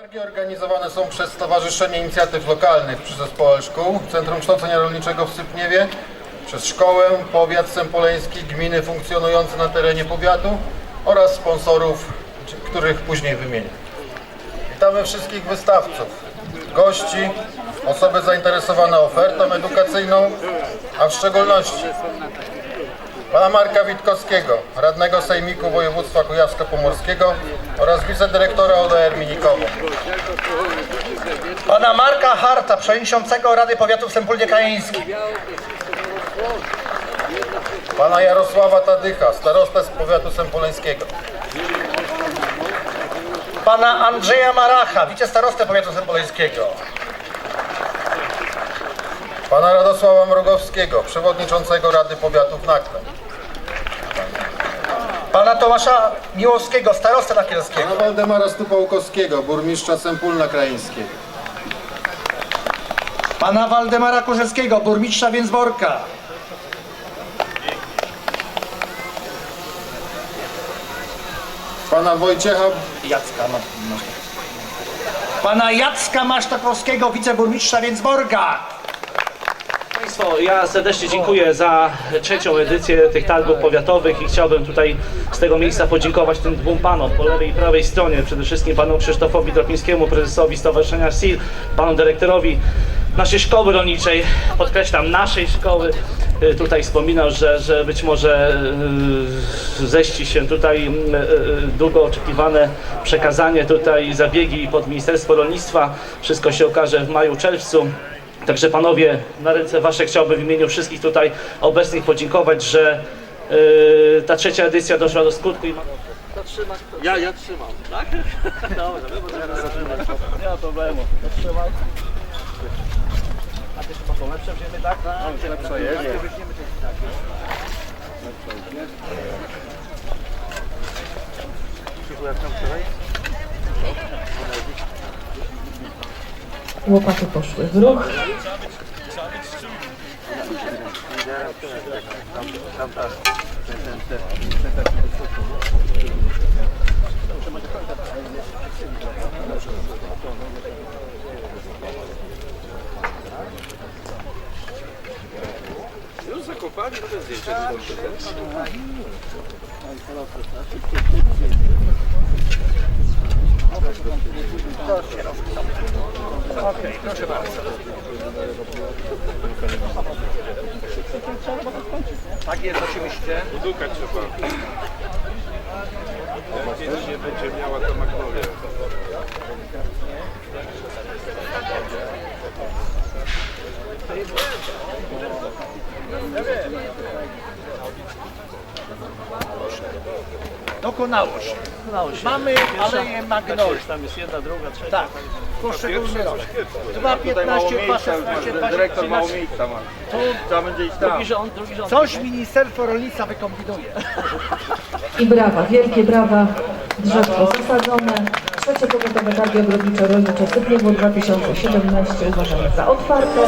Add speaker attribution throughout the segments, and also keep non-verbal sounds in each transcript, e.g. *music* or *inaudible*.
Speaker 1: Targi organizowane są przez Stowarzyszenie Inicjatyw Lokalnych przy Zespole Szkół, Centrum Kształcenia Rolniczego w Sypniewie, przez Szkołę, Powiat Sępoleński, gminy funkcjonujące na terenie powiatu oraz sponsorów, których później wymienię. Witamy wszystkich wystawców, gości, osoby zainteresowane ofertą edukacyjną, a w szczególności pana Marka Witkowskiego, radnego Sejmiku Województwa Kujawsko-Pomorskiego oraz wicedyrektora ODR Minikowo.
Speaker 2: Pana Marka Harta, przewodniczącego Rady Powiatu w Sępólnie Krajeńskim.
Speaker 1: Pana Jarosława Tadycha, starostę z powiatu sępoleńskiego.
Speaker 2: Pana Andrzeja Maracha, wicestarostę Powiatu Sępoleńskiego.
Speaker 1: Pana Radosława Mrogowskiego, przewodniczącego Rady Powiatów Naknem.
Speaker 2: Pana Tomasza Miłowskiego, starostę nakierskiego.
Speaker 1: Pana Waldemara Stupałkowskiego, burmistrza Sępólna Krajeńskiego.
Speaker 2: Pana Waldemara Korzewskiego, burmistrza Więcborka.
Speaker 1: Pana Wojciecha
Speaker 2: Jacka ma, Pana Jacka Masztakowskiego, wiceburmistrza Więcborka.
Speaker 3: Państwo, ja serdecznie dziękuję za trzecią edycję tych targów powiatowych i chciałbym tutaj z tego miejsca podziękować tym dwóm panom po lewej i prawej stronie, przede wszystkim panu Krzysztofowi Dropińskiemu, prezesowi Stowarzyszenia SIL, panu dyrektorowi naszej szkoły rolniczej, podkreślam, naszej szkoły. Y, Tutaj wspominał, że, że być może y, ześci się tutaj y, długo oczekiwane przekazanie tutaj zabiegi pod Ministerstwo Rolnictwa. Wszystko się okaże w maju, czerwcu. Także panowie, na ręce wasze chciałbym w imieniu wszystkich tutaj obecnych podziękować, że yy, ta trzecia edycja doszła do skutku i ma...
Speaker 4: Ja, ja trzymam.
Speaker 3: Tak? *laughs* Dobrze, my możemy zatrzymać. Nie ma problemu. Zatrzymaj. A ty chyba są lepsze wzięmy, tak? Tak, lepsze jest.
Speaker 5: Łopaty poszły w ruch.
Speaker 4: Zakopali, robię zdjęcie.
Speaker 2: Tak jest, oczywiście.
Speaker 4: Udukać trzeba. Jak nie będzie miała to magnolia.
Speaker 2: Dokonało się.
Speaker 3: Udało się.
Speaker 2: Mamy
Speaker 3: Pierwsza-
Speaker 2: Aleję
Speaker 3: tak
Speaker 2: Magnolii.
Speaker 3: Tam jest jedna, druga, trzecia.
Speaker 2: Tak, poszczególny rok. 2,15, 2,16, 2,13.
Speaker 4: Dyrektor mało miejsca ma. Tu, trzeba będzie iść tam.
Speaker 3: Drugi rząd, drugi rząd.
Speaker 2: Coś Ministerstwo Rolnictwa wykombinuje.
Speaker 5: I brawa, wielkie brawa. Drzewko zasadzone. Trzecie powiatowe targi ogrodniczo-rolnicze Sypniewo 2017 uważamy za otwarte.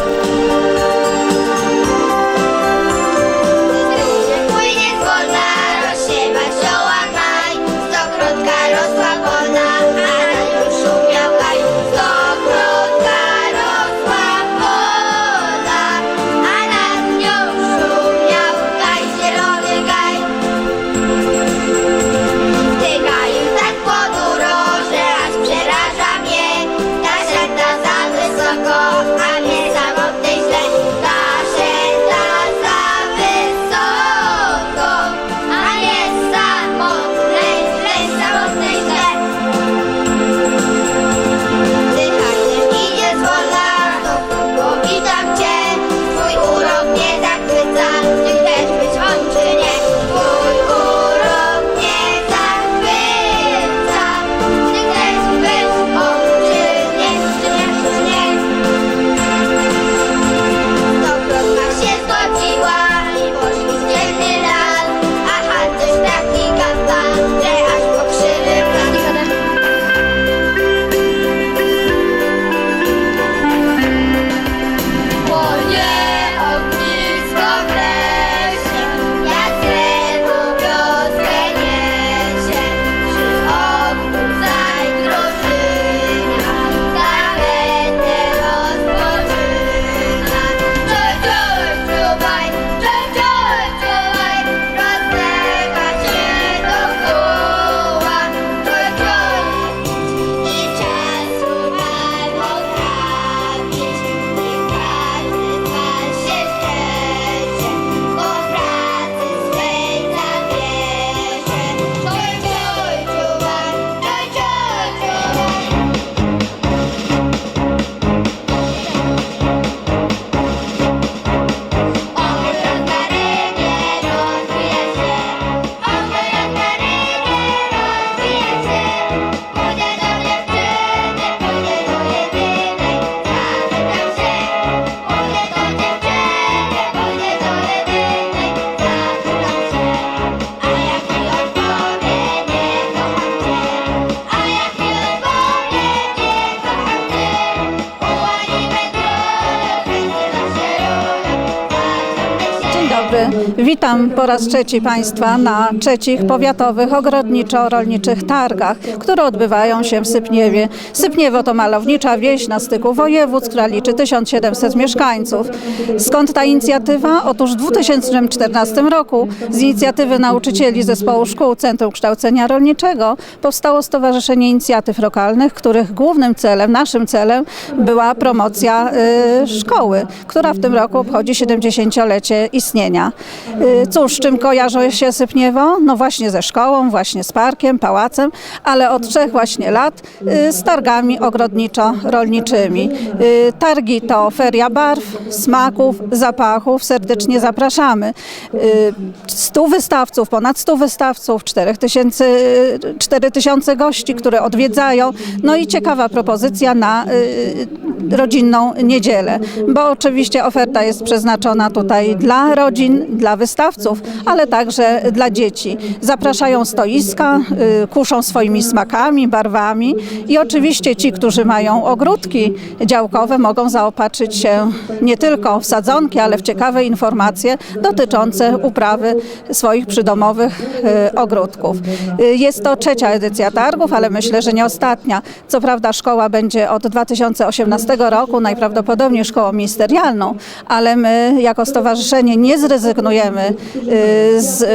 Speaker 6: Witam po raz trzeci Państwa na trzecich powiatowych ogrodniczo-rolniczych targach, które odbywają się w Sypniewie. Sypniewo to malownicza wieś na styku województw, która liczy 1700 mieszkańców. Skąd ta inicjatywa? Otóż w 2014 roku z inicjatywy nauczycieli Zespołu Szkół Centrum Kształcenia Rolniczego powstało Stowarzyszenie Inicjatyw Lokalnych, których głównym celem, naszym celem była promocja y, szkoły, która w tym roku obchodzi 70-lecie istnienia. Y, Cóż, czym kojarzy się Sypniewo? No właśnie ze szkołą, właśnie z parkiem, pałacem, ale od trzech właśnie lat y, z targami ogrodniczo-rolniczymi. Y, Targi to feria barw, smaków, zapachów. Serdecznie zapraszamy. Y, 100 wystawców, ponad 100 wystawców, 4000 4000 gości, które odwiedzają. No i ciekawa propozycja na y, rodzinną niedzielę, bo oczywiście oferta jest przeznaczona tutaj dla rodzin, dla wystawców, ale także dla dzieci. Zapraszają stoiska, y, kuszą swoimi smakami, barwami i oczywiście ci, którzy mają ogródki działkowe, mogą zaopatrzyć się nie tylko w sadzonki, ale w ciekawe informacje dotyczące uprawy swoich przydomowych y, ogródków. Y, Jest to trzecia edycja targów, ale myślę, że nie ostatnia. Co prawda szkoła będzie od 2018 roku, najprawdopodobniej szkołą ministerialną, ale my jako stowarzyszenie nie zrezygnujemy z, y,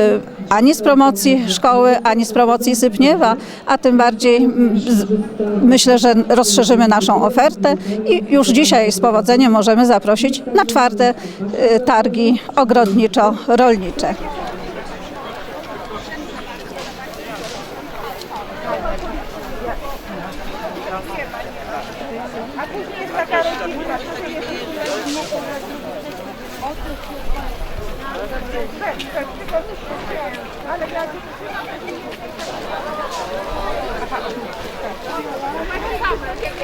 Speaker 6: ani z promocji szkoły, ani z promocji Sypniewa, a tym bardziej myślę, że rozszerzymy naszą ofertę i już dzisiaj z powodzeniem możemy zaprosić na czwarte y, targi ogrodniczo-rolnicze.
Speaker 7: A 好，这边这边这个，啊，那边这个，啊，看，我们看，这边。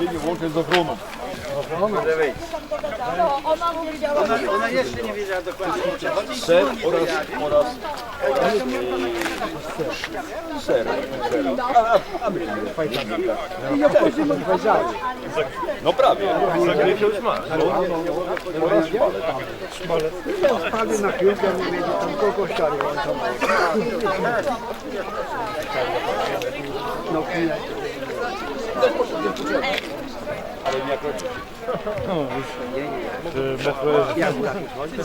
Speaker 7: Дядя Вовка за хромом.
Speaker 4: Ona jeszcze nie wiedziała dokładnie o co chodzi.
Speaker 8: No prawie. Zagryził smak.
Speaker 2: Spadł na piłkę, nie będzie tam kogo ściary, on tam No. Jak tak chodzi?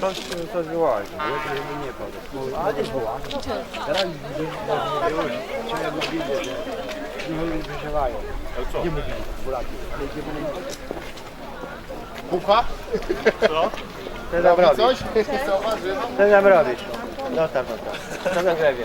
Speaker 4: Coś, coś wyłazi.
Speaker 2: Teraz trzeba by wiedzieć, że nie wysiadają. Nie mówili Polacy. Nie mówili.
Speaker 1: Pucha? Co? Robi coś? Zauważyłem.
Speaker 2: Co nam robisz? No tak, no tak. Co na grzewie?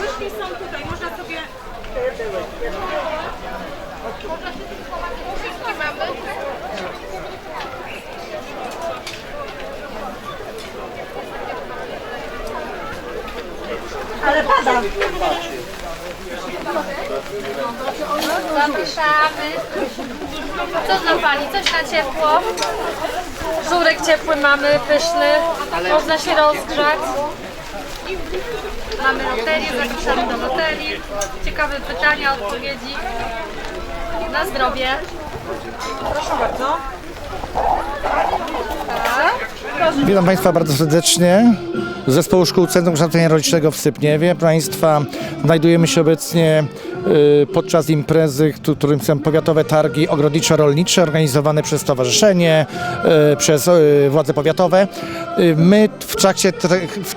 Speaker 7: Łyżki są tutaj, można sobie... Łyżki.
Speaker 9: Zapraszamy. Co dla Pani? Coś na ciepło? Żurek ciepły mamy, pyszny. Można się rozgrzać. Mamy loterię, zapraszamy do loterii. Ciekawe pytania, odpowiedzi. Na zdrowie. Proszę bardzo.
Speaker 2: Witam Państwa bardzo serdecznie. Z Zespołu Szkół Centrum Kształcenia Rolniczego w Sypniewie. Proszę Państwa, znajdujemy się obecnie podczas imprezy, któ- którym są powiatowe targi ogrodniczo-rolnicze organizowane przez stowarzyszenie, y, przez y, władze powiatowe. Y, My w trakcie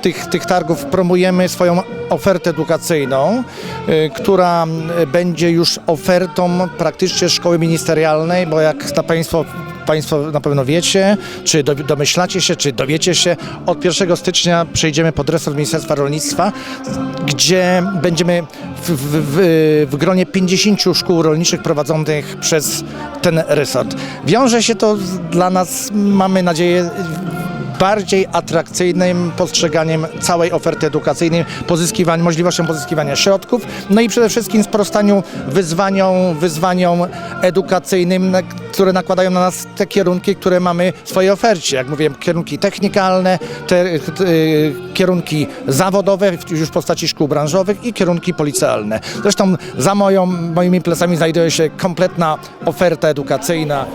Speaker 2: tych, tych targów promujemy swoją ofertę edukacyjną, y, która y, będzie już ofertą praktycznie szkoły ministerialnej, bo jak na Państwo Państwo na pewno wiecie, czy do, domyślacie się, czy dowiecie się, od 1 stycznia przejdziemy pod resort Ministerstwa Rolnictwa, gdzie będziemy w, w, w, gronie 50 szkół rolniczych prowadzonych przez ten resort. Wiąże się to dla nas, mamy nadzieję, bardziej atrakcyjnym postrzeganiem całej oferty edukacyjnej, pozyskiwań, możliwością pozyskiwania środków, no i przede wszystkim sprostaniu wyzwaniom, wyzwaniom edukacyjnym, które nakładają na nas te kierunki, które mamy w swojej ofercie. Jak mówiłem, kierunki technikalne, te, te, y, kierunki zawodowe, już w postaci szkół branżowych i kierunki policealne. Zresztą za moją, moimi plecami znajduje się kompletna oferta edukacyjna.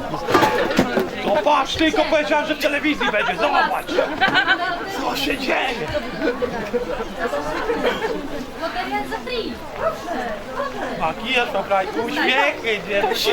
Speaker 4: Patrz, tylko powiedziałem, że w telewizji będzie, zobacz! Co się dzieje?
Speaker 9: Loteria za free.
Speaker 4: Makijaż, dobra, i uśmiechy, nie? To się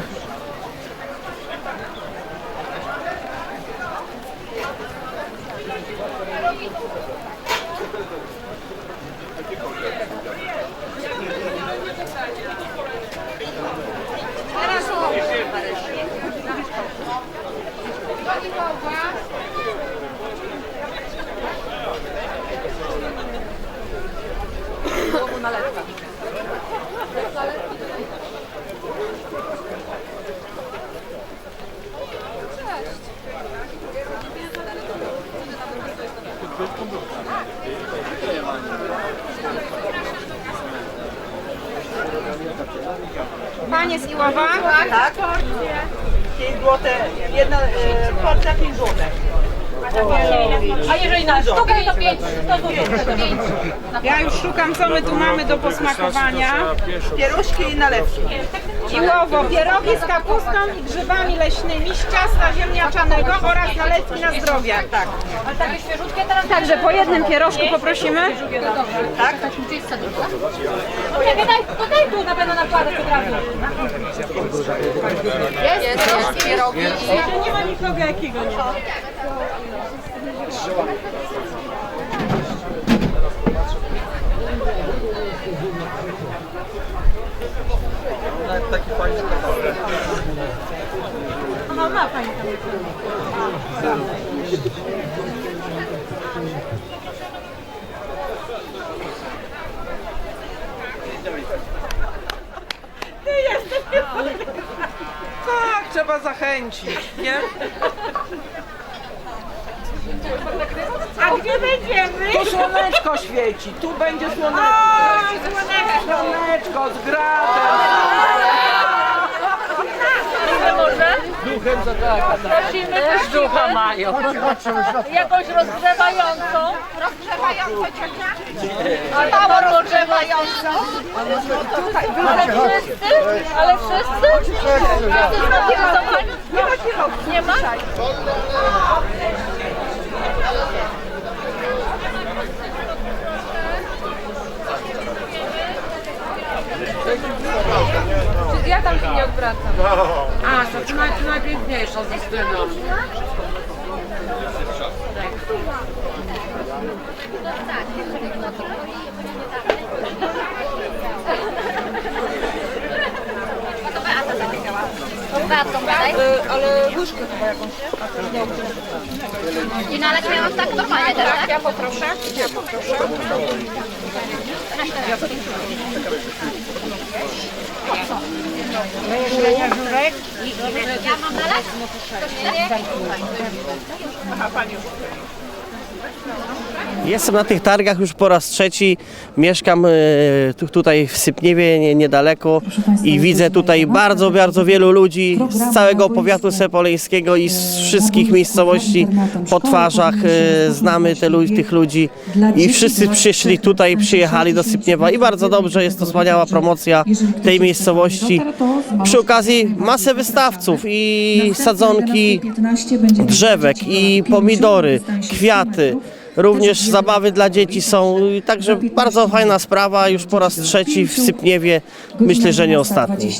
Speaker 10: 5 złote, jedna e, porcja 5 złote.
Speaker 9: A jeżeli na sztukę, to 5 to zł.
Speaker 7: Ja już szukam, co my tu mamy do posmakowania.
Speaker 10: Pieruszki i nalewki.
Speaker 7: Iłowo, pierogi z kapustą i grzybami leśnymi z ciasta ziemniaczanego oraz nalewki na zdrowie. Tak.
Speaker 9: Ale takie świeżutkie teraz...
Speaker 7: Także po jednym pierożku poprosimy.
Speaker 9: Tak? Poczekaj, daj, to daj tu na pewno nakładać od razu. Jest, jest, jest pierogi.
Speaker 7: Nie ma nikogo jakiego. Aha, ma pani tam.
Speaker 10: Trzeba zachęcić, nie?
Speaker 7: A gdzie będziemy?
Speaker 10: Tu słoneczko świeci, tu będzie słoneczko. Słoneczko z gradem.
Speaker 9: Prosimy też ducha mają. Jakąś rozgrzewającą.
Speaker 7: Rozgrzewająco ciocia?
Speaker 9: Ale mało rozgrzewającą. Ale wszyscy? Ale wszyscy? Nie ma. Nie ma? Ja nie odwracam. A, to ty naj, najpiękniejsza ze sceną.
Speaker 11: Ale łyżkę chyba jakąś. I nalać miałam tak normalnie teraz, tak?
Speaker 7: Ja poproszę. Ja poproszę.
Speaker 11: Ja mam nalać?
Speaker 12: Jestem na tych targach już po raz trzeci. Mieszkam e, tu, tutaj w Sypniewie, nie, niedaleko i widzę tutaj bardzo, bardzo wielu ludzi z całego powiatu sepoleńskiego i z wszystkich miejscowości po twarzach. e, Znamy te, tych ludzi i wszyscy przyszli tutaj, przyjechali do Sypniewa i bardzo dobrze, jest to wspaniała promocja tej miejscowości. Przy okazji masę wystawców i sadzonki drzewek i pomidory, kwiaty. Również zabawy dla dzieci są, także bardzo fajna sprawa, już po raz trzeci w Sypniewie, myślę, że nie ostatni.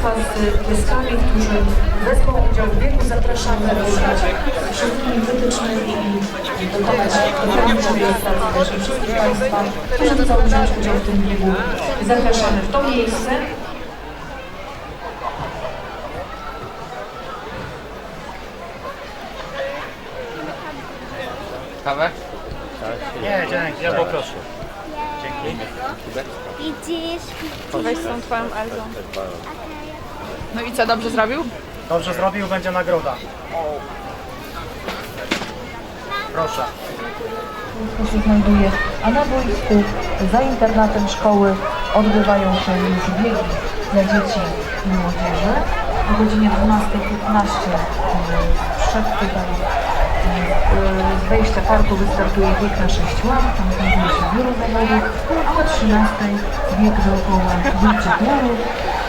Speaker 13: Z pieskami, którzy wezmą udział w biegu, zapraszamy wybrać wszystkimi wytycznymi i dokonać dopełnić rejestracji. Także wszystkich Państwa, którzy chcą wziąć udział w tym biegu, zapraszamy w to miejsce.
Speaker 4: Nie, dzięki, ja poproszę.
Speaker 11: Widzisz?
Speaker 10: Weź Elzą. No i co, dobrze zrobił?
Speaker 4: Dobrze zrobił, będzie nagroda. Proszę.
Speaker 13: Się znajduje, a na boisku za internatem szkoły odbywają się już biegi dla dzieci i młodzieży. O godzinie 12.15 przed tutaj e, z wejścia parku wystartuje bieg na 6 łap, tam znajduje się biuro zawodów, a o 13.00 bieg dookoła Wilczy Dworów,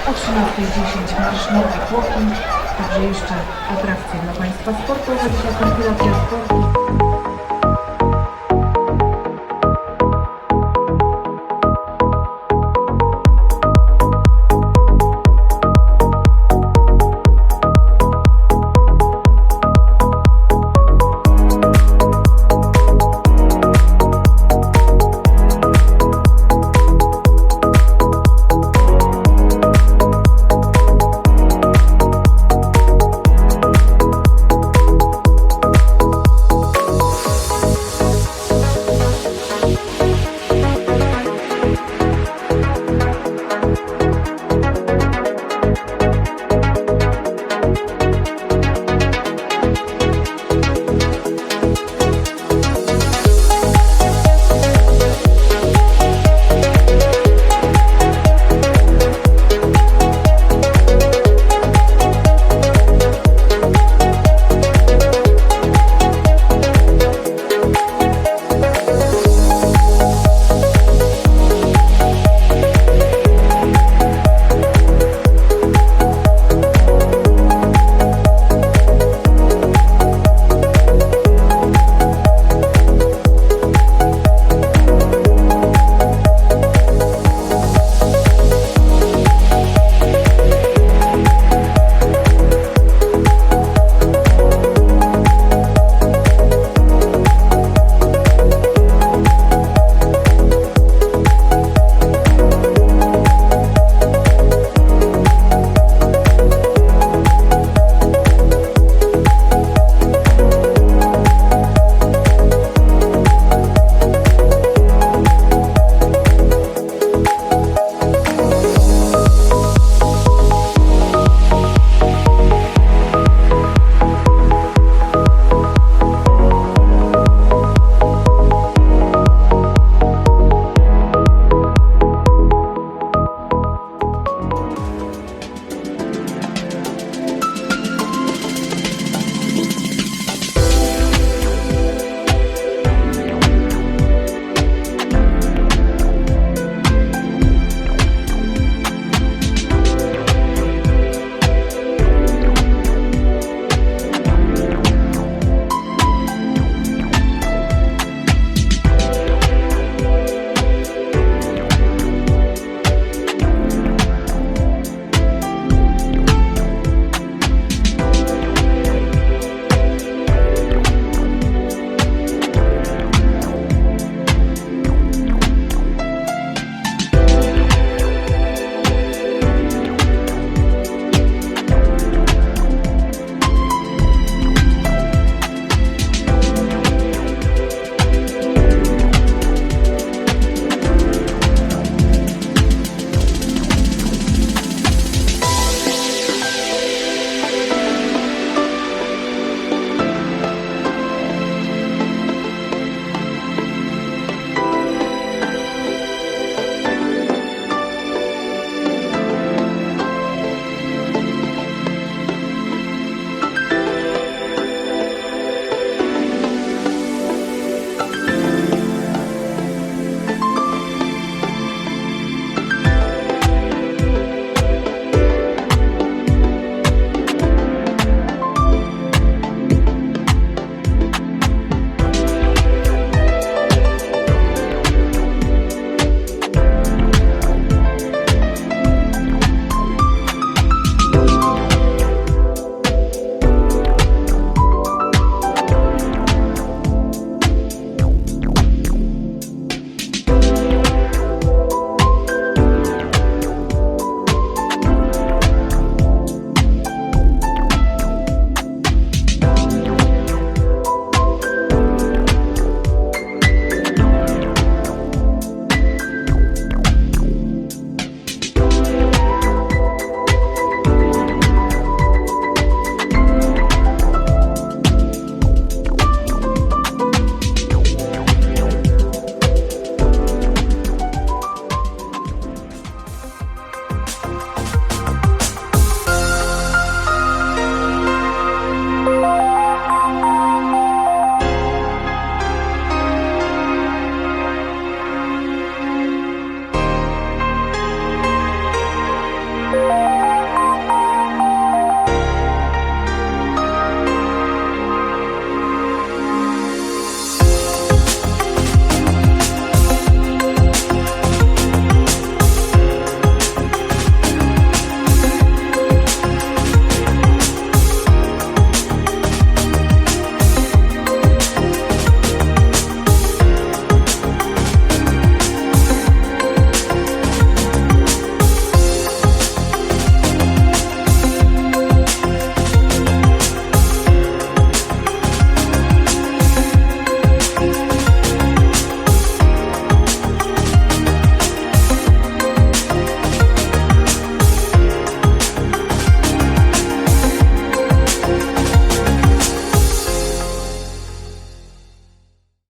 Speaker 13: o 13.10 marsz Norwid Walking, także jeszcze atrakcje dla Państwa sportowe, dzisiaj kompilacja sportu.